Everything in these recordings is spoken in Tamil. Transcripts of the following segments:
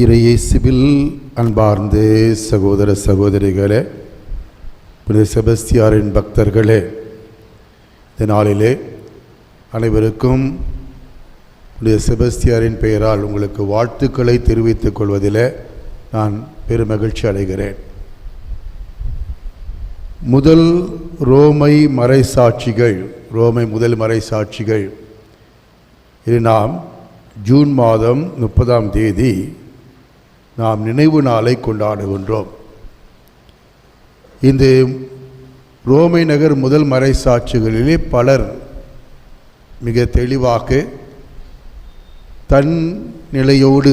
இறையேசுவில் அன்பார்ந்த சகோதர சகோதரிகளே புனித செபஸ்தியாரின் பக்தர்களே இந்த நாளிலே அனைவருக்கும் புனித செபஸ்தியாரின் பெயரால் உங்களுக்கு வாழ்த்துக்களை தெரிவித்துக் கொள்வதில் நான் பெருமகிழ்ச்சி அடைகிறேன். முதல் ரோமை மறைசாட்சிகள் ரோமை முதல் மறைசாட்சிகள். இது நாம் ஜூன் மாதம் முப்பதாம் தேதி நாம் நினைவு நாளை கொண்டாடுகின்றோம். இந்த ரோமை நகர் முதல் மறைசாட்சிகளிலே பலர் மிக தெளிவாக தன் நிலையோடு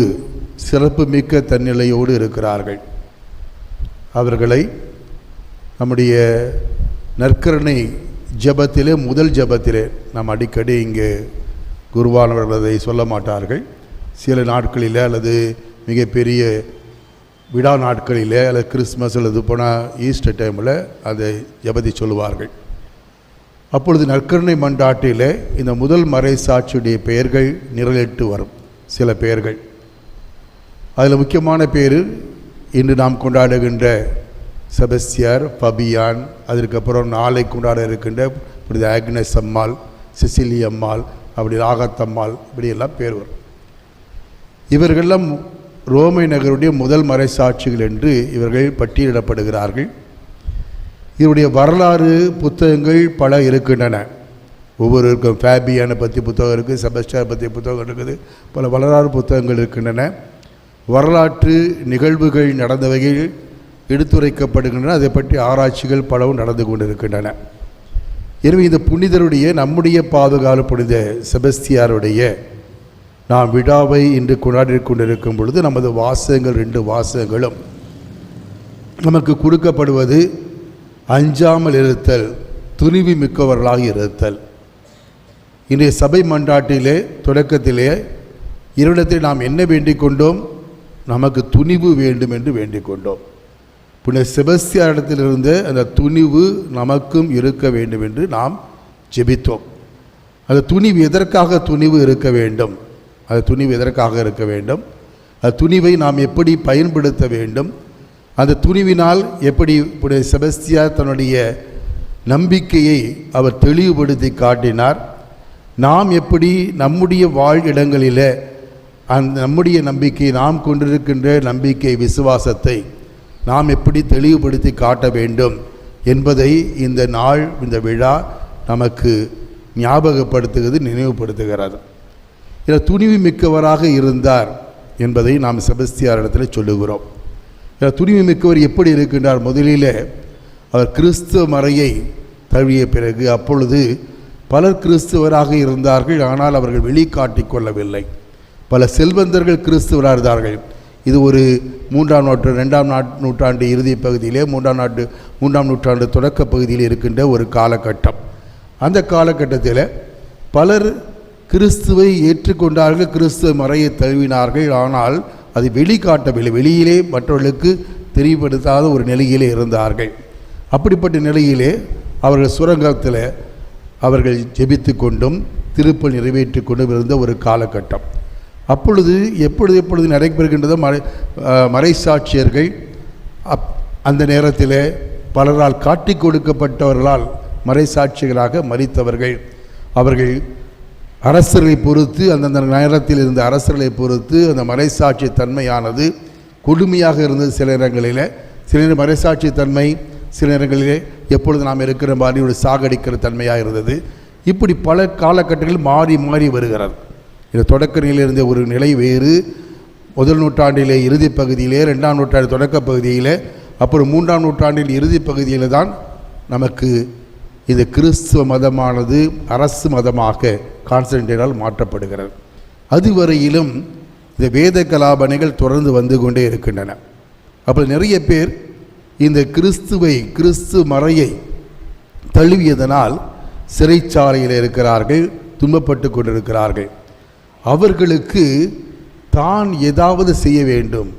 சிறப்புமிக்க தன்னிலையோடு இருக்கிறார்கள். அவர்களை நம்முடைய நற்கரணை ஜபத்திலே முதல் ஜபத்திலே நாம் அடிக்கடி இங்கே குருவானவர்கள் அதை சொல்ல மாட்டார்கள். சில நாட்களில் அல்லது மிகப்பெரிய விழா நாட்களிலே அல்லது கிறிஸ்மஸ் அல்லது போனால் ஈஸ்டர் டைமில் அதை ஜெபதி சொல்லுவார்கள். அப்பொழுது நற்கருணை மண்டாட்டிலே இந்த முதல் மறை சாட்சியுடைய பெயர்கள் நிரலிட்டு வரும் சில பெயர்கள். அதில் முக்கியமான பேர் இன்று நாம் கொண்டாடுகின்ற செபஸ்தியார் பபியான் அதற்கப்புறம் நாளை கொண்டாட இருக்கின்ற இப்படி ஆக்னஸ் அம்மாள் சிசிலி அம்மாள் அப்படி ராகத்தம்மாள் இப்படியெல்லாம் பேர் வரும். இவர்களெல்லாம் ரோமை நகருடைய முதல் மறைசாட்சிகள் என்று இவர்கள் பட்டியலிடப்படுகிறார்கள். இவருடைய வரலாறு புத்தகங்கள் பல இருக்கின்றன. ஒவ்வொருவருக்கும் ஃபேபியானை பற்றி புத்தகம் இருக்குது செபஸ்டார் பற்றி புத்தகம் இருக்குது பல வரலாறு புத்தகங்கள் இருக்கின்றன. வரலாற்று நிகழ்வுகள் நடந்தவையில் எடுத்துரைக்கப்படுகின்றன. அதை பற்றி ஆராய்ச்சிகள் பலவும் நடந்து கொண்டிருக்கின்றன. எனவே இந்த புனிதருடைய நம்முடைய பாதுகாப்பு புனித செபஸ்தியாருடைய நாம் விழாவை இன்று கொண்டாடி கொண்டிருக்கும் பொழுது நமது வாசகங்கள் ரெண்டு வாசகங்களும் நமக்கு கொடுக்கப்படுவது அஞ்சாமல் இருத்தல் துணிவு மிக்கவர்களாக இருத்தல். இன்றைய சபை மன்றாட்டிலே தொடக்கத்திலே இருடத்தில் நாம் என்ன வேண்டிக் கொண்டோம்? நமக்கு துணிவு வேண்டும் என்று வேண்டிக் கொண்டோம். புனித செபஸ்தியாரிடத்திலிருந்து அந்த துணிவு நமக்கும் இருக்க வேண்டும் என்று நாம் ஜெபித்தோம். அந்த துணிவு எதற்காக துணிவு இருக்க வேண்டும்? அது துணிவு எதற்காக இருக்க வேண்டும்? அது துணிவை நாம் எப்படி பயன்படுத்த வேண்டும்? அந்த துணிவினால் எப்படி இப்படி செபஸ்தியார் தன்னுடைய நம்பிக்கையை அவர் தெளிவுபடுத்தி காட்டினார்? நாம் எப்படி நம்முடைய வாழ் இடங்களில் அந்த நம்முடைய நம்பிக்கை நாம் கொண்டிருக்கின்ற நம்பிக்கை விசுவாசத்தை நாம் எப்படி தெளிவுபடுத்தி காட்ட வேண்டும் என்பதை இந்த நாள் இந்த விழா நமக்கு ஞாபகப்படுத்துகிறது நினைவுபடுத்துகிறார் இதில் துணிவு மிக்கவராக இருந்தார் என்பதை நாம் செபஸ்தியாரிடத்தில் சொல்லுகிறோம். இதில் துணிவு மிக்கவர் எப்படி இருக்கின்றார்? முதலில் அவர் கிறிஸ்துவ மறையை தழுவிய பிறகு அப்பொழுது பலர் கிறிஸ்துவராக இருந்தார்கள் ஆனால் அவர்கள் வெளிக்காட்டி கொள்ளவில்லை. பல செல்வந்தர்கள் கிறிஸ்துவராக இருந்தார்கள். இது ஒரு மூன்றாம் நூற்று ரெண்டாம் நாட் நூற்றாண்டு இறுதி பகுதியிலே மூன்றாம் நாட்டு மூன்றாம் நூற்றாண்டு தொடக்க பகுதியில் இருக்கின்ற ஒரு காலகட்டம். அந்த காலகட்டத்தில் பலர் கிறிஸ்துவை ஏற்றுக்கொண்டார்கள் கிறிஸ்துவ மறையை தழுவினார்கள். ஆனால் அது வெளிக்காட்டவில்லை. வெளியிலே மற்றவர்களுக்கு தெரியப்படுத்தாத ஒரு நிலையிலே இருந்தார்கள். அப்படிப்பட்ட நிலையிலே அவர்கள் சுரங்கத்தில் அவர்கள் ஜெபித்து கொண்டும் திருப்பல் நிறைவேற்றி கொண்டும் இருந்த ஒரு காலகட்டம். அப்பொழுது எப்பொழுது எப்பொழுது நடைபெறுகின்றதோ மறை மறைசாட்சியர்கள் அப் அந்த நேரத்தில் பலரால் காட்டி கொடுக்கப்பட்டவர்களால் மறைசாட்சிகளாக மறித்தவர்கள். அவர்கள் அரசர்களை பொறுத்து அந்தந்த நேரத்தில் இருந்த அரசர்களை பொறுத்து அந்த மறைசாட்சி தன்மையானது கொடுமையாக இருந்தது சில நேரங்களில். சில நேரம் மறைசாட்சி தன்மை சில நேரங்களிலே எப்பொழுது நாம் இருக்கிற மாதிரி ஒரு சாகடிக்கிற தன்மையாக இருந்தது. இப்படி பல காலகட்டங்களில் மாறி மாறி வருகிறது. இந்த தொடக்க நிலையில் இருந்த ஒரு நிலை வேறு. முதல் நூற்றாண்டிலே இறுதி பகுதியிலே ரெண்டாம் நூற்றாண்டு தொடக்க பகுதியிலே அப்புறம் மூன்றாம் நூற்றாண்டில் இறுதி பகுதியில் தான் நமக்கு இந்த கிறிஸ்துவ மதமானது அரசு மதமாக கான்ஸ்டன்டைனால் மாற்றப்படுகிறது. அதுவரையிலும் இந்த வேத கலாபனைகள் தொடர்ந்து வந்து கொண்டே இருக்கின்றன. அப்போ நிறைய பேர் இந்த கிறிஸ்துவை கிறிஸ்து மறையை தழுவியதனால் சிறைச்சாலையில் இருக்கிறார்கள் துன்பப்பட்டு கொண்டிருக்கிறார்கள். அவர்களுக்கு தான் ஏதாவது செய்ய வேண்டும்.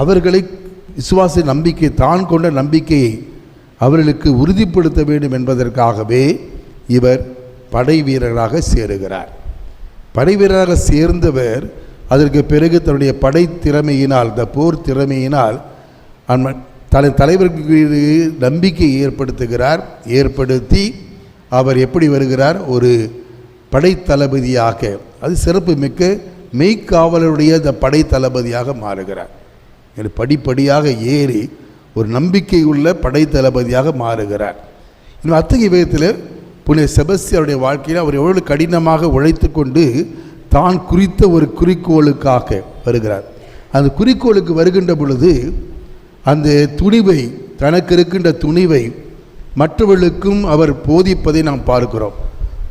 அவர்களை விசுவாச நம்பிக்கை தான் கொண்ட நம்பிக்கையை அவர்களுக்கு உறுதிப்படுத்த வேண்டும் என்பதற்காகவே இவர் படை வீரராக சேருகிறார். படை வீரராக சேர்ந்தவர் அதற்கு பிறகு தன்னுடைய படை திறமையினால் இந்த போர் திறமையினால் அன்ம தலை தலைவருக்கு நம்பிக்கை ஏற்படுத்துகிறார். ஏற்படுத்தி அவர் எப்படி வருகிறார்? ஒரு படை தளபதியாக அது சிறப்பு மிக்க மெய்க்காவலருடைய இந்த படை தளபதியாக மாறுகிறார். படிப்படியாக ஏறி ஒரு நம்பிக்கை உள்ள படை தளபதியாக மாறுகிறார். இந்த அத்தகைய விதத்தில் புனித செபஸ்தியாருடைய வாழ்க்கையில் அவர் எவ்வளவு கடினமாக உழைத்து கொண்டு தான் குறித்த ஒரு குறிக்கோளுக்காக வருகிறார். அந்த குறிக்கோளுக்கு வருகின்ற பொழுது அந்த துணிவை தனக்கு இருக்கின்ற துணிவை மற்றவர்களுக்கும் அவர் போதிப்பதை நாம் பார்க்கிறோம்.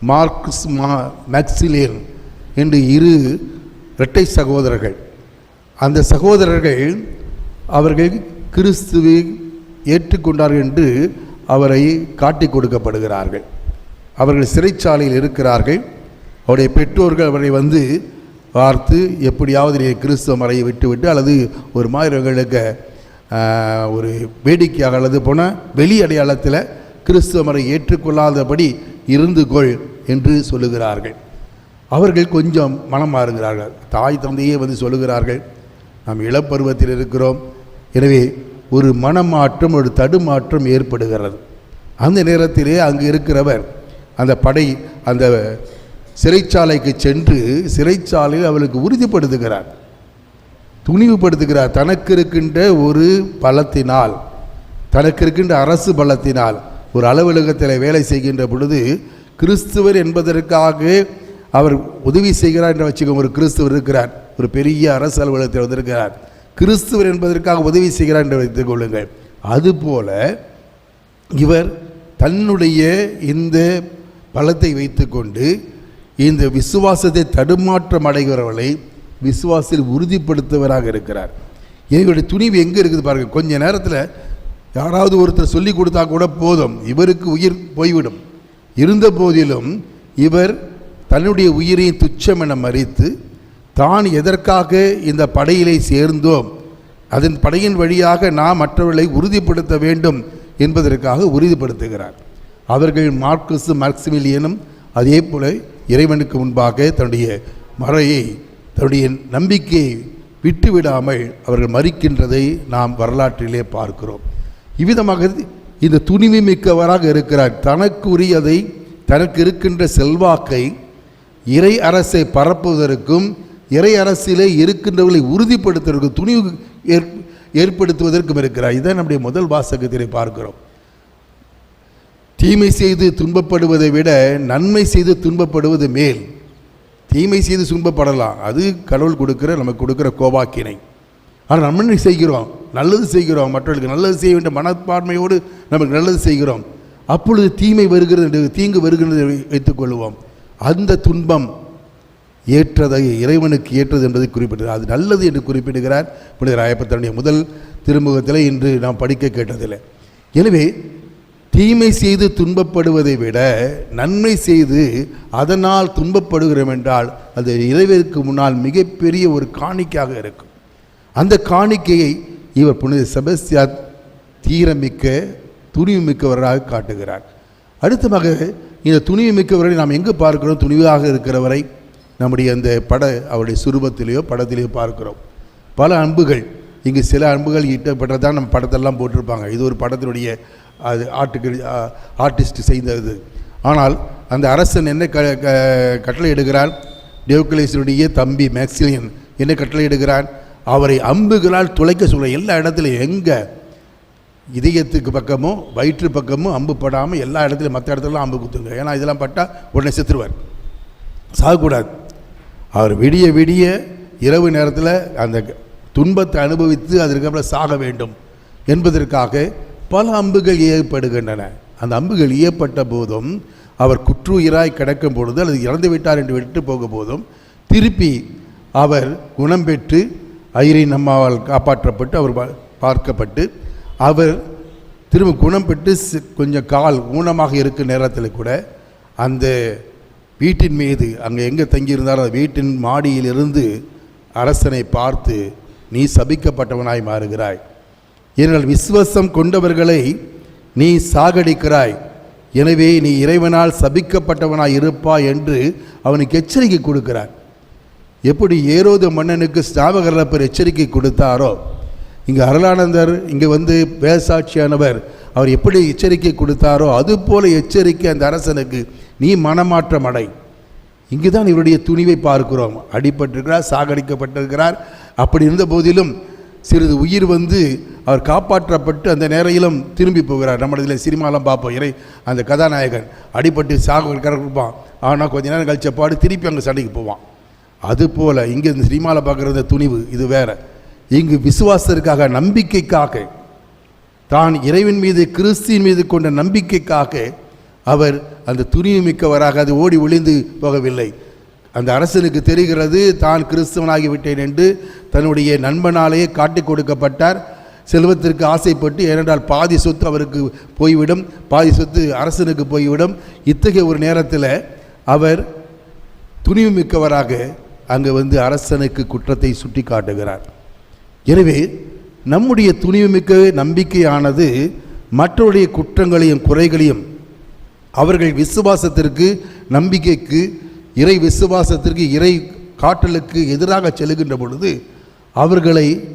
மார்க்ஸ் மா மேக்சிலியன் என்று இரு இரட்டை சகோதரர்கள். அந்த சகோதரர்கள் அவர்கள் கிறிஸ்துவை ஏற்றுக்கொண்டார்கள் என்று அவரை காட்டிக் கொடுக்கப்படுகிறார்கள். அவர்கள் சிறைச்சாலையில் இருக்கிறார்கள். அவருடைய பெற்றோர்கள் அவரை வந்து பார்த்து எப்படியாவது நீ கிறிஸ்துவ மறையை விட்டுவிட்டு அல்லது ஒரு மாதிரிகளுக்கு ஒரு வேடிக்கையாக அல்லது போன வெளி அடையாளத்தில் கிறிஸ்துவ மறை ஏற்றுக்கொள்ளாதபடி இருந்து கொள் என்று சொல்லுகிறார்கள். அவர்கள் கொஞ்சம் மனம் மாறுகிறார்கள். தாய் தந்தையே வந்து சொல்லுகிறார்கள் நாம் இளப்பருவத்தில் இருக்கிறோம். எனவே ஒரு மனமாற்றம் ஒரு தடுமாற்றம் ஏற்படுகிறது. அந்த நேரத்திலே அங்கு இருக்கிறவர் அந்த படை அந்த சிறைச்சாலைக்கு சென்று சிறைச்சாலையில் அவளுக்கு உறுதிப்படுத்துகிறார். துணிவுபடுத்துகிறார். தனக்கு இருக்கின்ற ஒரு பலத்தினால் தனக்கு இருக்கின்ற அரசு பலத்தினால் ஒரு அலுவலகத்தில் வேலை செய்கின்ற பொழுது கிறிஸ்துவர் என்பதற்காக அவர் உதவி செய்கிறார் என்று வச்சுக்கோங்க. ஒரு கிறிஸ்துவர் இருக்கிறார். ஒரு பெரிய அரசு அலுவலகத்தில் வந்திருக்கிறார். கிறிஸ்துவர் என்பதற்காக உதவி செய்கிறார் என்று வைத்துக் கொள்ளுங்கள். அதுபோல இவர் தன்னுடைய இந்த பலத்தை வைத்துக்கொண்டு இந்த விசுவாசத்தை தடுமாற்றம் அடைகிறவர்களை விசுவாசத்தில் உறுதிப்படுத்துவராக இருக்கிறார். இவருடைய துணிவு எங்கே இருக்குது பாருங்கள் கொஞ்ச நேரத்தில் யாராவது ஒருத்தர் சொல்லி கொடுத்தா கூட போதும். இவருக்கு உயிர் போய்விடும். இருந்த போதிலும் இவர் தன்னுடைய உயிரை துச்சம் என மறித்து தான் எதற்காக இந்த படையிலே சேர்ந்தோம்? அதன் படையின் வழியாக நாம் மற்றவர்களை உறுதிப்படுத்த வேண்டும் என்பதற்காக உறுதிப்படுத்துகிறார். அவர்கள் மார்க்ஸ் மார்க்சிமிலியனும் அதே போல இறைவனுக்கு முன்பாக தன்னுடைய மறையை தன்னுடைய நம்பிக்கையை விட்டுவிடாமல் அவர்கள் மறிக்கின்றதை நாம் வரலாற்றிலே பார்க்கிறோம். இவ்விதமாக இந்த துணிவு மிக்கவராக இருக்கிறார். தனக்கு உரியதை தனக்கு இருக்கின்ற செல்வாக்கை இறை அரசை பரப்புவதற்கும் இறை அரசிலே இருக்கின்றவர்களை உறுதிப்படுத்துவதற்கு துணிவு ஏற் ஏற்படுத்துவதற்கும் இருக்கிறார். இதான் நம்முடைய முதல் வாசகத்திலே பார்க்கிறோம். தீமை செய்து துன்பப்படுவதை விட நன்மை செய்து துன்பப்படுவது மேல். தீமை செய்து துன்பப்படலாம். அது கடவுள் கொடுக்கிற நமக்கு கொடுக்கிற கோபாக்கினை. ஆனால் நம்ம என்ன செய்கிறோம்? நல்லது செய்கிறோம். மற்றவர்களுக்கு நல்லது செய்ய வேண்டிய மனப்பான்மையோடு நமக்கு நல்லது செய்கிறோம். அப்பொழுது தீமை வருகிறது என்று தீங்கு வருகிறது வைத்துக்கொள்வோம் அந்த துன்பம் ஏற்றதை இறைவனுக்கு ஏற்றது என்பதை குறிப்பிடுகிறார். அது நல்லது என்று குறிப்பிடுகிறார். புனிதர் ஐயப்பத்தனுடைய முதல் திருமுகத்தில் இன்று நாம் படிக்க கேட்டதில்லை எனவே தீமை செய்து துன்பப்படுவதை விட நன்மை செய்து அதனால் துன்பப்படுகிறோம் என்றால் அது இறைவிற்கு முன்னால் மிகப்பெரிய ஒரு காணிக்கையாக இருக்கும். அந்த காணிக்கையை இவர் புனித செபஸ்தியா தீரமிக்க துணிவு மிக்கவராக காட்டுகிறார். அடுத்தமாக இந்த துணிவு மிக்கவரை நாம் எங்கு பார்க்கிறோம்? துணிவாக இருக்கிறவரை நம்முடைய அந்த பட அவருடைய சுரூபத்திலேயோ படத்திலேயோ பார்க்கிறோம். பல அன்புகள் இங்கு சில அன்புகள் ஈட்டப்பட்டதான் நம்ம படத்தெல்லாம் போட்டிருப்பாங்க. இது ஒரு படத்தினுடைய அது ஆர்ட்டுக்கு ஆர்டிஸ்ட் செய்தது. ஆனால் அந்த அரசன் என்ன க க- கட்டளை இடுகிறான்? டியோக்லேசனுடைய தம்பி மேக்சிலியன் என்ன கட்டளை எடுக்கிறான் அவரை அம்புகளால் துளைக்க சொல்ல எல்லா இடத்துலையும் எங்கே? இதயத்துக்கு பக்கமும் வயிற்று பக்கமும் அம்பு படாமல் எல்லா இடத்துலையும் மற்ற இடத்துலலாம் அம்பு குத்துங்க. ஏன்னா இதெல்லாம் பட்டால் உடனே செத்துருவார். சாகக்கூடாது. அவர் விடிய விடிய இரவு நேரத்தில் அந்த துன்பத்தை அனுபவித்து அதற்கப்புறம் சாக வேண்டும் என்பதற்காக பல அம்புகள் ஏற்படுகின்றன. அந்த அம்புகள் ஏற்பட்ட போதும் அவர் குற்றுயிராய் கிடக்கும் பொழுது அல்லது இறந்து விட்டார் என்று விட்டு போகும்போதும் போதும் திருப்பி அவர் குணம் பெற்று ஐரின் அம்மாவால் காப்பாற்றப்பட்டு அவர் பார்க்கப்பட்டு அவர் திரும்ப குணம் பெற்று கொஞ்சம் கால் ஊனமாக இருக்கும் நேரத்தில் கூட அந்த வீட்டின் மீது அங்கே எங்கே தங்கியிருந்தாரோ அந்த வீட்டின் மாடியிலிருந்து அரசனை பார்த்து நீ சபிக்கப்பட்டவனாய் மாறுகிறாய். ஏனென்றால் விசுவாசம் கொண்டவர்களை நீ சாகடிக்கிறாய். எனவே நீ இறைவனால் சபிக்கப்பட்டவனாய் இருப்பாய் என்று அவனுக்கு எச்சரிக்கை கொடுக்கிறார் எப்படி ஏரோது மன்னனுக்கு ஸ்நாபகரப்பர் எச்சரிக்கை கொடுத்தாரோ இங்கே அருளானந்தர் இங்கே வந்து வேசாட்சியானவர் அவர் எப்படி எச்சரிக்கை கொடுத்தாரோ அதுபோல எச்சரிக்கை அந்த அரசனுக்கு நீ மனமாற்றம் அடை. இங்கு தான் இவருடைய துணிவை பார்க்கிறோம். அடிபட்டிருக்கிறார் சாகடிக்கப்பட்டிருக்கிறார். அப்படி இருந்த போதிலும் சிறிது உயிர் வந்து அவர் காப்பாற்றப்பட்டு அந்த நேரையிலும் திரும்பி போகிறார். நம்ம இதில் சினிமாலாம் பார்ப்போம். இறை அந்த கதாநாயகன் அடிபட்டு சாக கிடப்பான் ஆனால் கொஞ்ச நேரம் கழிச்ச பாடு திருப்பி அங்கே சண்டைக்கு போவான். அதுபோல் இங்கே இந்த சினிமாவில் பார்க்குற இந்த துணிவு இது வேற. இங்கு விசுவாசத்திற்காக நம்பிக்கைக்காக தான் இறைவன் மீது கிறிஸ்தின் மீது கொண்ட நம்பிக்கைக்காக அவர் அந்த துணிவு மிக்கவராக அது ஓடி ஒளிந்து போகவில்லை. அந்த அரசனுக்கு தெரிகிறது தான் கிறிஸ்தவனாகிவிட்டேன் என்று தன்னுடைய நண்பனாலேயே காட்டிக் கொடுக்கப்பட்டார். செல்வத்திற்கு ஆசைப்பட்டு ஏனென்றால் பாதி சொத்து அவருக்கு போய்விடும் பாதி சொத்து அரசனுக்கு போய்விடும். இத்தகைய ஒரு நேரத்தில் அவர் துணிவு மிக்கவராக அங்கே வந்து அரசனுக்கு குற்றத்தை சுட்டி காட்டுகிறார் எனவே நம்முடைய துணிவுமிக்க நம்பிக்கையானது மற்றவருடைய குற்றங்களையும் குறைகளையும் அவர்கள் விசுவாசத்திற்கு நம்பிக்கைக்கு இறை விசுவாசத்திற்கு இறை காட்டலுக்கு எதிராக செல்கின்ற பொழுது அவர்களை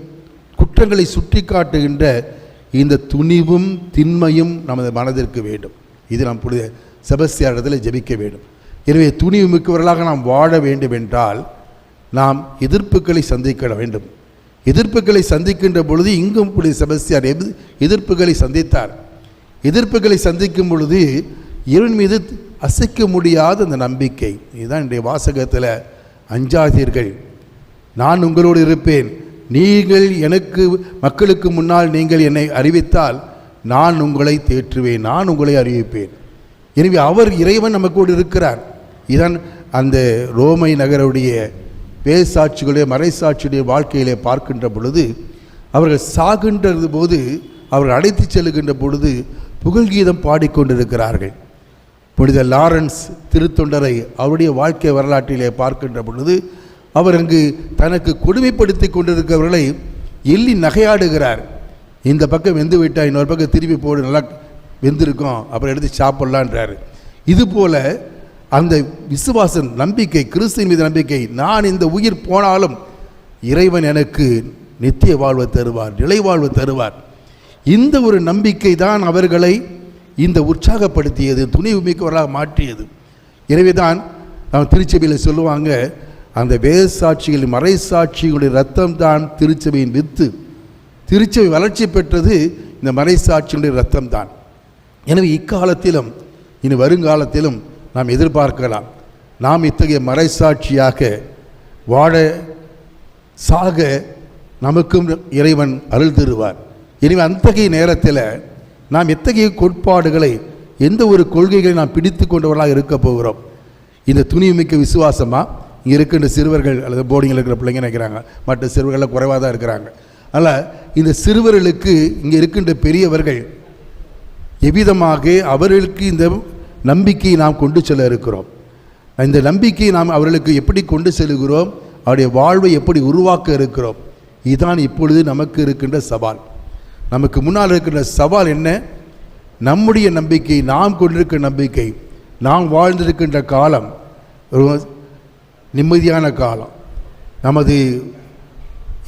குற்றங்களை சுட்டி காட்டுகின்ற இந்த துணிவும் திண்மையும் நமது மனதிற்கு வேண்டும். இது நாம் புனித செபஸ்தியாரிடத்தில் ஜெபிக்க வேண்டும். எனவே துணிவு மிக்கவர்களாக நாம் வாழ வேண்டும் என்றால் நாம் எதிர்ப்புகளை சந்திக்க வேண்டும். எதிர்ப்புகளை சந்திக்கின்ற பொழுது இங்கும் புனித செபஸ்தியார் எது- எதிர்ப்புகளை சந்தித்தார். எதிர்ப்புகளை சந்திக்கும் பொழுது இருள் மீது அசைக்க முடியாத அந்த நம்பிக்கை. இதுதான் இன்றைய வாசகத்தில் அஞ்சாதீர்கள் நான் உங்களோடு இருப்பேன். நீங்கள் எனக்கு மக்களுக்கு முன்னால் நீங்கள் என்னை அறிவித்தால் நான் உங்களை தேற்றுவேன். நான் உங்களை அறிவிப்பேன். எனவே அவர் இறைவன் நமக்கோடு இருக்கிறார். இதான் அந்த ரோமை நகருடைய பேசாட்சிகளுடைய மறைசாட்சியுடைய வாழ்க்கையிலே பார்க்கின்ற பொழுது அவர்கள் சாகின்றது போது அவர்கள் அழைத்துச் செல்லுகின்ற பொழுது புகழ்கீதம் பாடிக்கொண்டிருக்கிறார்கள். புனித லாரன்ஸ் திருத்தொண்டரை அவருடைய வாழ்க்கை வரலாற்றிலே பார்க்கின்ற பொழுது அவர் அங்கு தனக்கு கொடுமைப்படுத்தி கொண்டிருக்கிறவர்களை எள்ளி நகையாடுகிறார். இந்த பக்கம் வெந்து விட்டால் இன்னொரு பக்கம் திரும்பி போடு நல்லா வெந்திருக்கோம் அப்புறம் எடுத்து சாப்பிட்லான்றாரு. இதுபோல் அந்த விசுவாசம் நம்பிக்கை கிறிஸ்துவின் மீது நம்பிக்கை நான் இந்த உயிர் போனாலும் இறைவன் எனக்கு நித்திய வாழ்வை தருவார் நிலைவாழ்வு தருவார். இந்த ஒரு நம்பிக்கை தான் அவர்களை இந்த உற்சாகப்படுத்தியது துணிவு மிக்கவராக மாற்றியது. எனவே தான் நாம் திருச்சபையில் சொல்லுவாங்க அந்த வேசாட்சிகள் மறைசாட்சிகளுடைய ரத்தம் தான் திருச்சபையின் வித்து திருச்சபை வளர்ச்சி பெற்றது இந்த மறைசாட்சியுடைய ரத்தம் தான் எனவே இக்காலத்திலும் இனி வருங்காலத்திலும் நாம் எதிர்பார்க்கலாம். நாம் இத்தகைய மறைசாட்சியாக வாழ சாக நமக்கும் இறைவன் அருள் தருவார். எனவே அத்தகைய நேரத்தில் நாம் எத்தகைய கோட்பாடுகளை எந்த ஒரு கொள்கைகளை நாம் பிடித்து கொண்டவர்களாக இருக்க போகிறோம்? இந்த துணிவுமிக்க விசுவாசமாக இங்கே இருக்கின்ற சிறுவர்கள் அல்லது போர்டிங்கில் இருக்கிற பிள்ளைங்க நினைக்கிறாங்க? மற்ற சிறுவர்களில் குறைவாக தான் இருக்கிறாங்க. அதனால் இந்த சிறுவர்களுக்கு இங்கே இருக்கின்ற பெரியவர்கள் எவ்விதமாக அவர்களுக்கு இந்த நம்பிக்கையை நாம் கொண்டு செல்ல இருக்கிறோம்? இந்த நம்பிக்கையை நாம் அவர்களுக்கு எப்படி கொண்டு செல்கிறோம்? அவருடைய வாழ்வை எப்படி உருவாக்க இருக்கிறோம்? இதுதான் இப்பொழுது நமக்கு இருக்கின்ற சவால். நமக்கு முன்னால் இருக்கின்ற சவால் என்ன? நம்முடைய நம்பிக்கை நாம் கொண்டிருக்கிற நம்பிக்கை நாம் வாழ்ந்திருக்கின்ற காலம் ஒரு நிம்மதியான காலம். நமது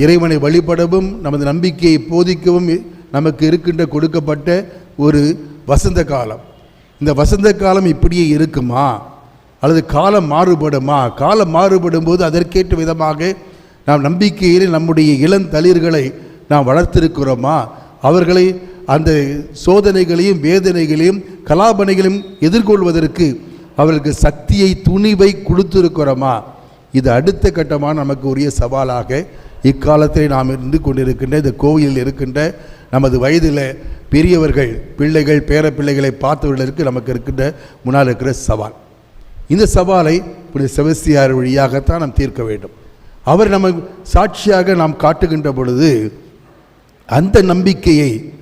இறைவனை வழிபடவும் நமது நம்பிக்கையை போதிக்கவும் நமக்கு இருக்கின்ற கொடுக்கப்பட்ட ஒரு வசந்த காலம். இந்த வசந்த காலம் இப்படியே இருக்குமா? அல்லது காலம் மாறுபடுமா? காலம் மாறுபடும் போது அதற்கேற்ற விதமாக நாம் நம்பிக்கையில் நம்முடைய இளந்தளிர்களை நாம் வளர்த்திருக்கிறோமா? அவர்களை அந்த சோதனைகளையும் வேதனைகளையும் கலாபனைகளையும் எதிர்கொள்வதற்கு அவர்களுக்கு சக்தியை துணிவை கொடுத்திருக்கிறோமா? இது அடுத்த கட்டமாக நமக்கு உரிய சவாலாக இக்காலத்தில் நாம் இருந்து கொண்டிருக்கின்ற இந்த கோவிலில் இருக்கின்ற நமது வயதில் பெரியவர்கள் பிள்ளைகள் பேர பிள்ளைகளை பார்த்தவர்களுக்கு நமக்கு இருக்கின்ற முன்னால் இருக்கிற சவால். இந்த சவாலை இப்படி செவஸ்தியார் வழியாகத்தான் நாம் தீர்க்க வேண்டும். அவர் நம்ம சாட்சியாக நாம் காட்டுகின்ற பொழுது அந்த நம்பிக்கையை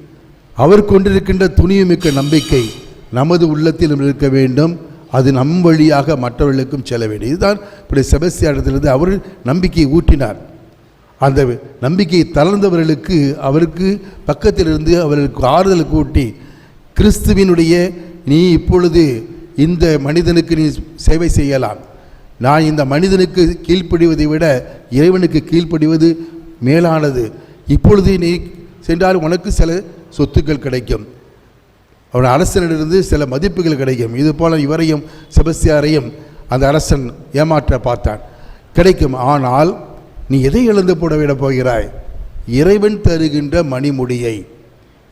அவர் கொண்டிருக்கின்ற துணிவுமிக்க நம்பிக்கை நமது உள்ளத்திலும் இருக்க வேண்டும். அது நம் வழியாக மற்றவர்களுக்கும் செல்ல வேண்டும். இதுதான் இப்படி செபஸ்தியாரிடத்திலிருந்து அவர் நம்பிக்கையை ஊட்டினார். அந்த நம்பிக்கையை தளர்ந்தவர்களுக்கு அவருக்கு பக்கத்தில் இருந்து அவர்களுக்கு ஆறுதல் கூட்டி கிறிஸ்துவினுடைய நீ இப்பொழுது இந்த மனிதனுக்கு நீ சேவை செய்யலாம். நான் இந்த மனிதனுக்கு கீழ்ப்படிவதை விட இறைவனுக்கு கீழ்ப்படிவது மேலானது. இப்பொழுது நீ சென்றால் உனக்கு சில சொத்துக்கள் கிடைக்கும். அவன் அரசனிலிருந்து சில மதிப்புகள் கிடைக்கும். இதுபோல இவரையும் செபஸ்தியாரையும் அந்த அரசன் ஏமாற்ற பார்த்தான். கிடைக்கும். ஆனால் நீ எதை இழந்து போடவிடப் போகிறாய்? இறைவன் தருகின்ற மணிமுடியை.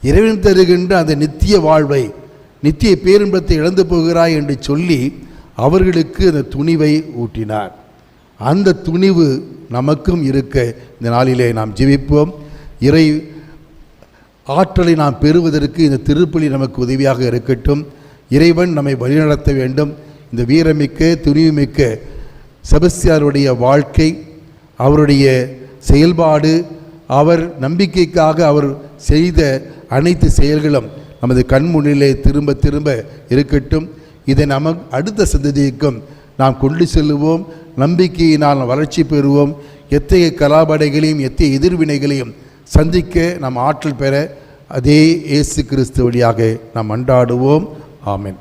இறைவன் தருகின்ற அந்த நித்திய வாழ்வை நித்திய பேரின்பத்தை இழந்து போகிறாய் என்று சொல்லி அவர்களுக்கு அந்த துணிவை ஊட்டினார். அந்த துணிவு நமக்கும் இருக்க. இந்த நாளிலே நாம் ஜீவிப்போம் இறை ஆற்றலை நாம் பெறுவதற்கு இந்த திருப்பலி நமக்கு உதவியாக இருக்கட்டும். இறைவன் நம்மை வழிநடத்த வேண்டும். இந்த வீரமிக்க துணிவுமிக்க செபஸ்தியாருடைய வாழ்க்கை அவருடைய செயல்பாடு அவர் நம்பிக்கைக்காக அவர் செய்த அனைத்து செயல்களும் நமது கண்முன்னிலே திரும்ப திரும்ப இருக்கட்டும். இதை நம அடுத்த சந்ததிக்கும் நாம் கொண்டு செல்லுவோம். நம்பிக்கையினால் வளர்ச்சி பெறுவோம். எத்தகைய கலாபடைகளையும் எத்தகைய எதிர்வினைகளையும் சந்திக்க நாம் ஆற்றல் பெற அதே இயேசு கிறிஸ்து வழியாக நாம் அண்டாடுவோம் ஆமென்.